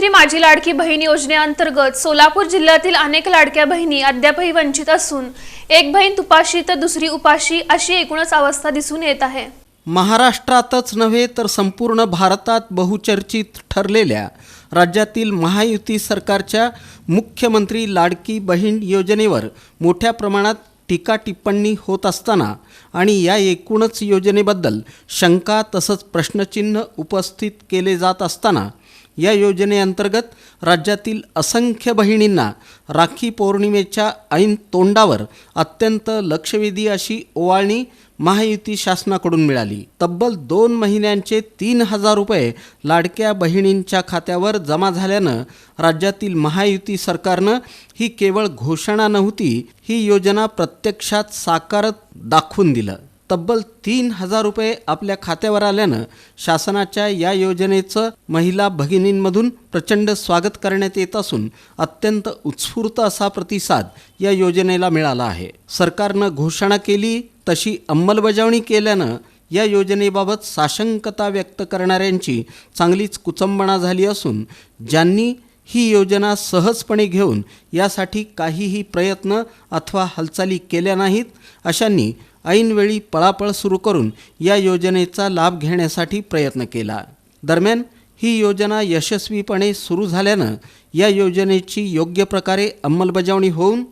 मुख्यमंत्री माझी लाडकी बहीण योजनेअंतर्गत सोलापूर जिल्ह्यातील अनेक लाडक्या बहिणी अद्यापही वंचित असून एक बहीण तुपाशी तर दुसरी उपाशी अशी एकूणच अवस्था दिसून येत आहे. महाराष्ट्रातच नव्हे तर संपूर्ण भारतात बहुचर्चित ठरलेल्या राज्यातील महायुती सरकारच्या मुख्यमंत्री लाडकी बहीण योजनेवर मोठ्या प्रमाणात टीका टिप्पणी होत असताना आणि या एकूणच योजनेबद्दल शंका तसंच प्रश्नचिन्ह उपस्थित केले जात असताना या योजनेअंतर्गत राज्यातील असंख्य बहिणींना राखी पौर्णिमेच्या ऐन तोंडावर अत्यंत लक्षवेधी अशी ओवाळणी महायुती शासनाकडून मिळाली. तब्बल दोन महिन्यांचे तीन हजार रुपये लाडक्या बहिणींच्या खात्यावर जमा झाल्यानं राज्यातील महायुती सरकारनं ही केवळ घोषणा नव्हती ही योजना प्रत्यक्षात साकारत दाखवून दिलं. तब्बल तीन हजार रुपये आपल्या खात्यावर आल्यानं शासनाच्या या योजनेचं महिला भगिनींमधून प्रचंड स्वागत करण्यात येत असून अत्यंत उत्स्फूर्त असा प्रतिसाद या योजनेला मिळाला आहे. सरकारनं घोषणा केली तशी अंमलबजावणी केल्यानं या योजनेबाबत साशंकता व्यक्त करणाऱ्यांची चांगलीच कुचंबणा झाली असून ज्यांनी ही योजना सहजपणे घेऊन यासाठी काहीही प्रयत्न अथवा हालचाली केल्या नाहीत अशांनी ऐनवेळी पळापळ सुरू करून या योजनेचा लाभ घेण्यासाठी प्रयत्न केला. दरम्यान ही योजना यशस्वीपणे सुरू झाल्यानं या योजनेची योग्य प्रकारे अंमलबजावणी होऊन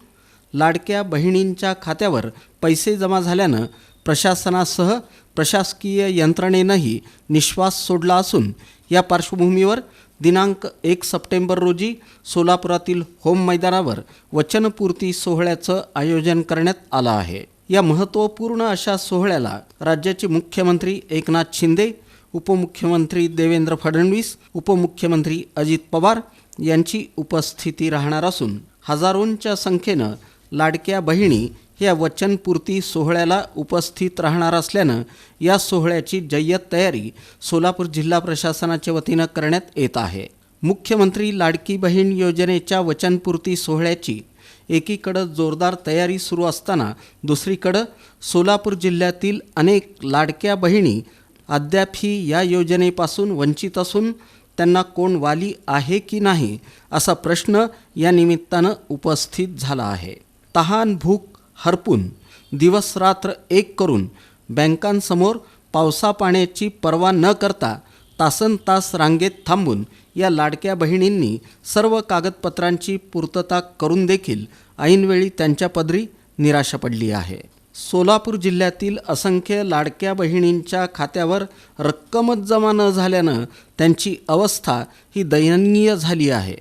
लाडक्या बहिणींच्या खात्यावर पैसे जमा झाल्यानं प्रशासनासह प्रशासकीय यंत्रणेनंही निश्वास सोडला असून या पार्श्वभूमीवर दिनांक एक सप्टेंबर रोजी सोलापुरातील होम मैदानावर वचनपूर्ती सोहळ्याचं आयोजन करण्यात आलं आहे. या महत्त्वपूर्ण अशा सोहळ्याला राज्याचे मुख्यमंत्री एकनाथ शिंदे उपमुख्यमंत्री देवेंद्र फडणवीस उपमुख्यमंत्री अजित पवार यांची उपस्थिती राहणार असून हजारोंच्या संख्येनं लाडक्या बहिणी या वचनपूर्ती सोहळ्याला उपस्थित राहणार असल्यानं या सोहळ्याची जय्यत तयारी सोलापूर जिल्हा प्रशासनाच्या वतीनं करण्यात येत आहे. मुख्यमंत्री लाडकी बहीण योजनेच्या वचनपूर्ती सोहळ्याची एकीकडं जोरदार तयारी सुरू असताना दुसरीकडं सोलापूर जिल्ह्यातील अनेक लाडक्या बहिणी अद्यापही या योजनेपासून वंचित असून त्यांना कोण वाली आहे की नाही असा प्रश्न या निमित्तानं उपस्थित झाला आहे. तहान भूक हरपून दिवसरात्र एक करून बँकांसमोर पावसापाण्याची पर्वा न करता तासन तास रांगेत थांबून या लाडक्या बहिणींनी सर्व कागदपत्रांची पूर्तता करून देखील ऐनवेळी त्यांच्या पदरी निराशा पडली आहे. सोलापूर जिल्ह्यातील असंख्य लाडक्या बहिणींच्या खात्यावर रक्कमच जमा न झाल्यानं त्यांची अवस्था ही दयनीय झाली आहे.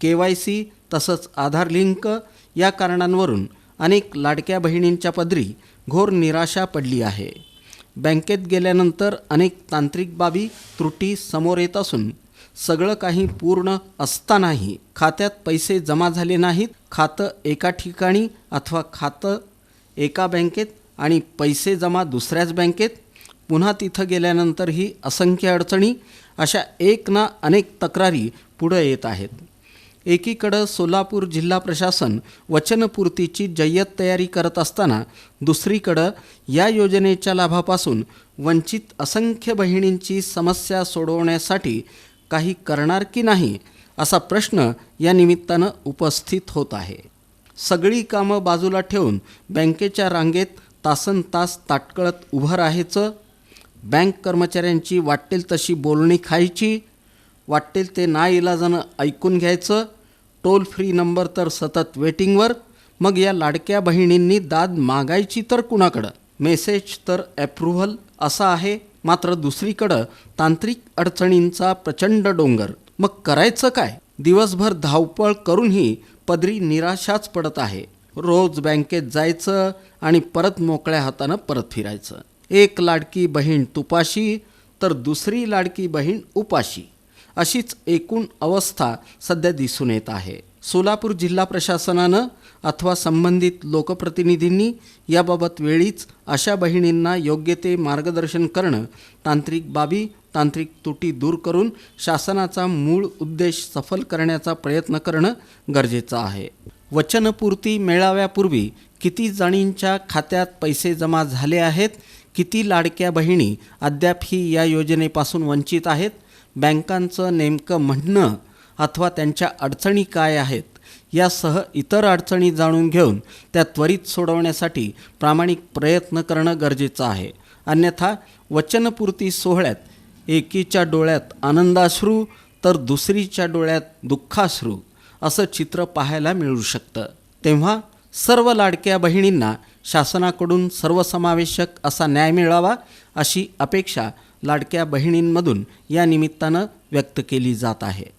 के वाय सी तसंच आधार लिंक या कारणांवरून अनेक लाडक्या बहिणींच्या पदरी घोर निराशा पडली आहे. बँकेत गेल्यानंतर अनेक तांत्रिक बाबी त्रुटी समोर येत असून सगळं काही पूर्ण असतानाही खात्यात पैसे जमा झाले नाहीत खातं एका ठिकाणी अथवा खातं एका बँकेत आणि पैसे जमा दुसऱ्याच बँकेत पुन्हा तिथं गेल्यानंतरही असंख्य अडचणी अशा एक ना अनेक तक्रारी पुढं येत आहेत. एकीकडं सोलापूर जिल्हा प्रशासन वचनपूर्तीची जय्यत तयारी करत असताना दुसरीकडं या योजनेच्या लाभापासून वंचित असंख्य बहिणींची समस्या सोडवण्यासाठी काही करणार की नाही असा प्रश्न या निमित्तानं उपस्थित होत आहे. सगळी कामं बाजूला ठेवून बँकेच्या रांगेत तासन तास ताटकळत उभं राहायचं बँक कर्मचाऱ्यांची वाटेल तशी बोलणी खायची वाटेल ते ना इलाजानं ऐकून घ्यायचं टोल फ्री नंबर तर सतत वेटिंगवर. मग या लाडक्या बहिणींनी दाद मागायची तर कुणाकडं? मेसेज तर ॲप्रुव्हल असा आहे. मात्र दुसरीकडं तांत्रिक अडचणींचा प्रचंड डोंगर. मग करायचं काय? दिवसभर धावपळ करूनही पदरी निराशाच पडत आहे. रोज बँकेत जायचं आणि परत मोकळ्या हातानं परत फिरायचं. एक लाडकी बहीण तुपाशी तर दुसरी लाडकी बहीण उपाशी. अशीच एकूण अवस्था सध्या दिसून येत आहे. सोलापूर जिल्हा प्रशासनानं अथवा संबंधित लोकप्रतिनिधींनी याबाबत वेळीच अशा बहिणींना योग्य ते मार्गदर्शन करणं तांत्रिक बाबी तांत्रिक त्रुटी दूर करून शासनाचा मूळ उद्देश सफल करण्याचा प्रयत्न करणं गरजेचं आहे. वचनपूर्ती मेळाव्यापूर्वी किती जणींच्या खात्यात पैसे जमा झाले आहेत किती लाडक्या बहिणी अद्याप ही या योजनेपासून वंचित आहेत बँकांचं नेमकं म्हणणं अथवा त्यांच्या अडचणी काय आहेत यासह इतर अडचणी जाणून घेऊन त्या त्वरित सोडवण्यासाठी प्रामाणिक प्रयत्न करणं गरजेचं आहे. अन्यथा वचनपूर्ती सोहळ्यात एकीच्या डोळ्यात आनंदाश्रू तर दुसरीच्या डोळ्यात दुःखाश्रू असं चित्र पाहायला मिळू शकतं. तेव्हा सर्व लाडक्या बहिणींना शासनाकडून सर्वसमावेशक असा न्याय मिळावा अशी अपेक्षा लाडक्या बहिणींमधून या निमित्तानं व्यक्त केली जात आहे.